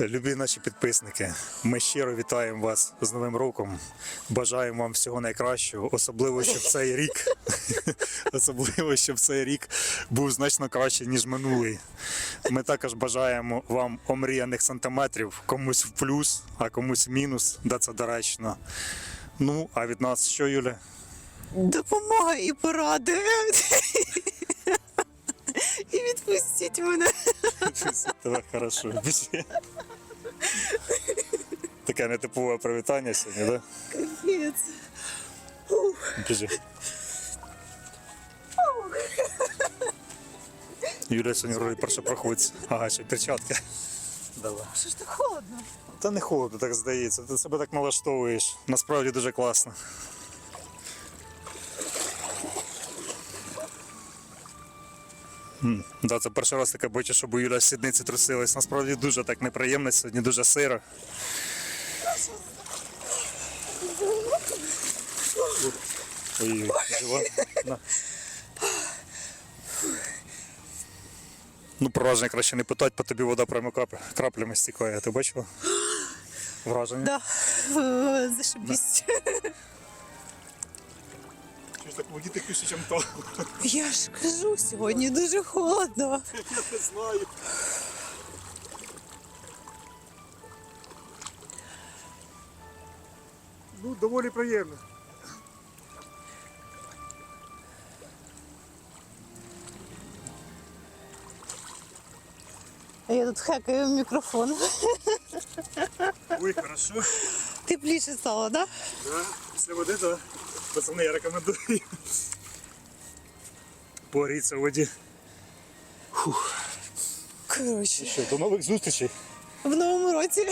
Любі наші підписники, ми щиро вітаємо вас з Новим роком. Бажаємо вам всього найкращого, особливо, щоб цей рік, особливо, щоб цей рік був значно кращий, ніж минулий. Ми також бажаємо вам омріяних сантиметрів, комусь в плюс, а комусь в мінус, де це доречно. Ну, а від нас що, Юля? Допомога і поради. Відпустіть мене. Тебе хорошо. Таке нетипове привітання сьогодні, так? Капець. Біжи. Юля сьогодні роль першопроходця. Ага, ще й перчатки. Давай. Що ж так холодно? Та не холодно, так здається. Ти себе так налаштовуєш. Насправді дуже класно. М, Да, це перший раз таке бачу, щоб у Юля сідниці трусились. Насправді дуже так неприємно сьогодні, дуже сиро. Ой, жива. На. Ну, про враження краще не питати, по тобі вода прямо краплями стікає. Ти бачила? Враження? Да. Зашибісь. Так воді ти пише, то? Я ж кажу, сьогодні дуже холодно. Я не знаю. Ну, доволі приємно. А я тут хекаю в мікрофон. Ой, хорошо. Тепліше стало, так? да? Да, після води, да. Пацани, я рекомендую. Поріться в воді. Коротше, Що, до нових зустрічей. в новому році.